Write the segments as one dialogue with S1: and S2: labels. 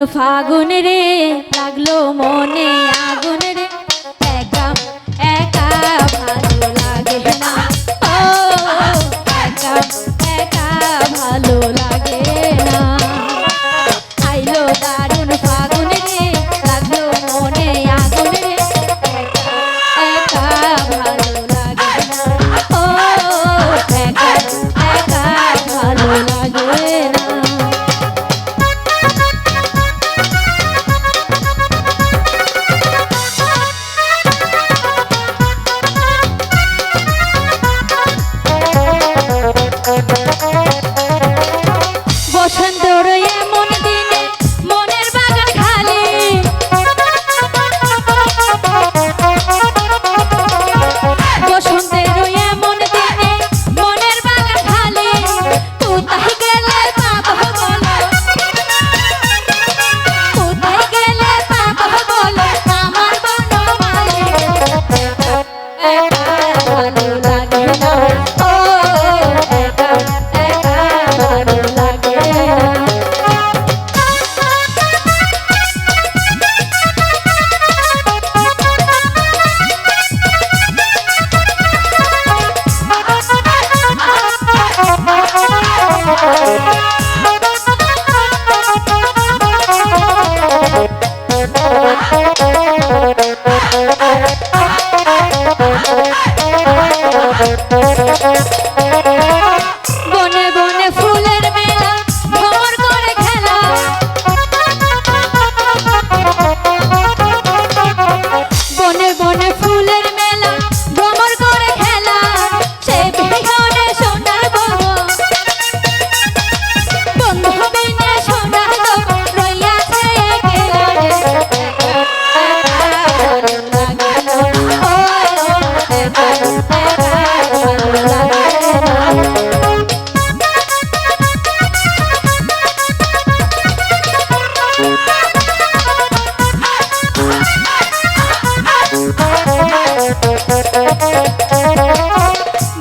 S1: ফাগুন রে লাগল মনে আগুন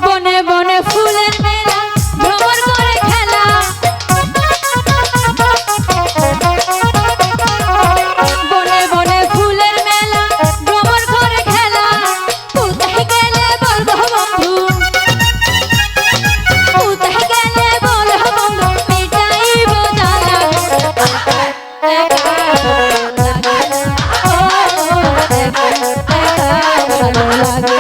S1: বনে বনে ফুলের ভ্রমণ করে খেলা। বনে বনে ফুলের ভ্রমণ করে খেলা। কোথায় গেলে বলব বন্ধু। কোথায় I'm not la